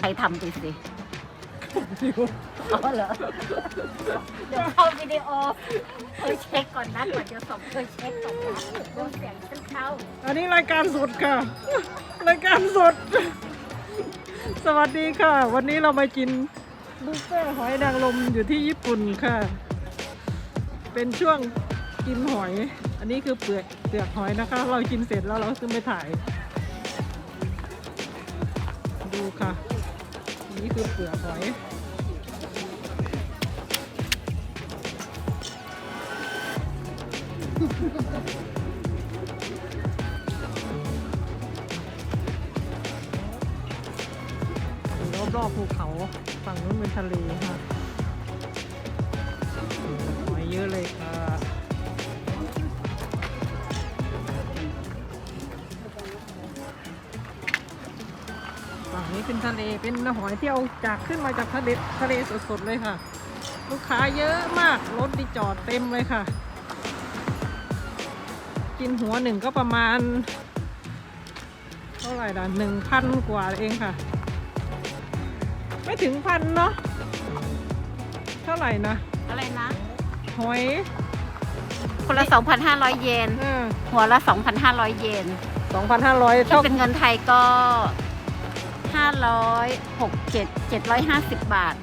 ใครทำไปสิเอาเหรอ เดี๋ยวเข้าวิดีโอเคยเช็คก่อนนะก่อนจะส่งเคยเช็คก่อนนะดูเสียงฉันเข้า อันนี้รายการสดค่ะ รายการสด สวัสดีค่ะ วันนี้เรามากินบุฟเฟ่ต์หอยนางรมอยู่ที่ญี่ปุ่นค่ะ เป็นช่วงกินหอย อันนี้คือเปลือกเปลือกหอยนะคะ เรากินเสร็จแล้วเราขึ้นไปถ่าย ดูค่ะอั นนี้คือเปลือกหอยรอบๆภูเขา ฝั่งนู้นเป็นทะเลค่ะหอยเยอะเลยค่ะ ฝั่งนี้เป็นทะเลเป็นหอยที่เอาจากขึ้นมาจากทะเลทะเลสดๆเลยค่ะ ลูกค้าเยอะมากรถที่จอดเต็มเลยค่ะ กินหัวหนึ่งก็ประมาณ เท่าไหร่ล่ะหนึ่งพันกว่าเองค่ะ ไม่ถึงพันเนาะเท่าไหร่นะอะไรนะ หอย คนละ 2,500 เยน เออหัวละ 2,500 เยน สองพันห้าร้อยที่เท่าเป็นเงินไทยก็506 7 750 บาท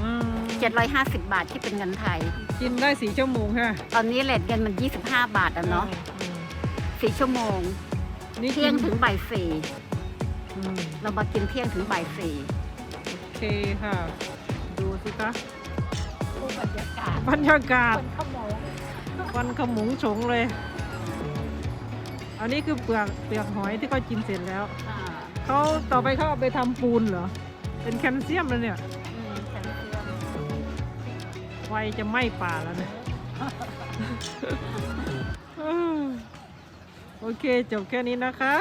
อืม750 บาทที่เป็นเงินไทย กินได้สี่ชั่วโมงค่ะตอนนี้เลทเงินมัน 25 บาทอะเนาะอืมสี่ชั่วโมงนี่เที่ยงกินถึงบ่ายสี่อืมเรามากินเที่ยงถึงบ่ายสี่โอเคค่ะ ดูสิคะบรรยากาศบรรยากาศ คนขโมงวันขมุงฉงเลย อันนี้คือเปลือกเปลือกหอยที่เขากินเสร็จแล้ว อ่า เขาต่อไปเขาเอาไปทำปูนเหรอ เป็นแคลเซียมแล้วเนี่ย อืมฉันเชื่อไฟจะไหม้ป่าแล้วเนี่ยอืมโอเค จบแค่นี้นะคะ